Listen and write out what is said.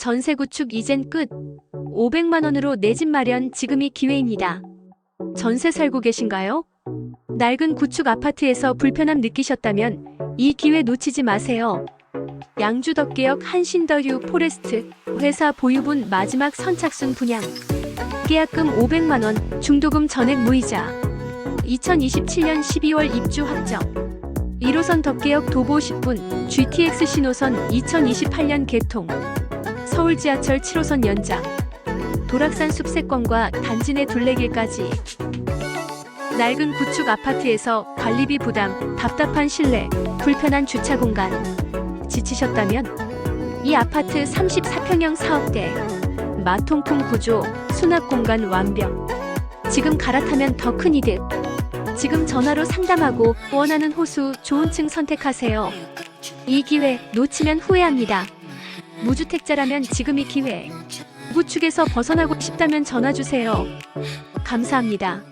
전세 구축 이젠 끝. 500만 원으로 내 집 마련 지금이 기회입니다. 전세 살고 계신가요? 낡은 구축 아파트에서 불편함 느끼셨다면 이 기회 놓치지 마세요. 양주 덕계역 한신더휴 포레스트 회사 보유분 마지막 선착순 분양. 계약금 500만 원, 중도금 전액 무이자. 2027년 12월 입주 확정. 1호선 덕계역 도보 10분, GTX 신호선 2028년 개통. 서울 지하철 7호선 연장. 도락산 숲세권과 단지 내 둘레길까지. 낡은 구축 아파트에서 관리비 부담, 답답한 실내, 불편한 주차 공간. 지치셨다면 이 아파트 34평형 사업대. 마통풍 구조, 수납 공간 완벽. 지금 갈아타면 더 큰 이득. 지금 전화로 상담하고 원하는 호수 좋은 층 선택하세요. 이 기회 놓치면 후회합니다. 무주택자라면 지금이 기회. 구축에서 벗어나고 싶다면 전화 주세요. 감사합니다.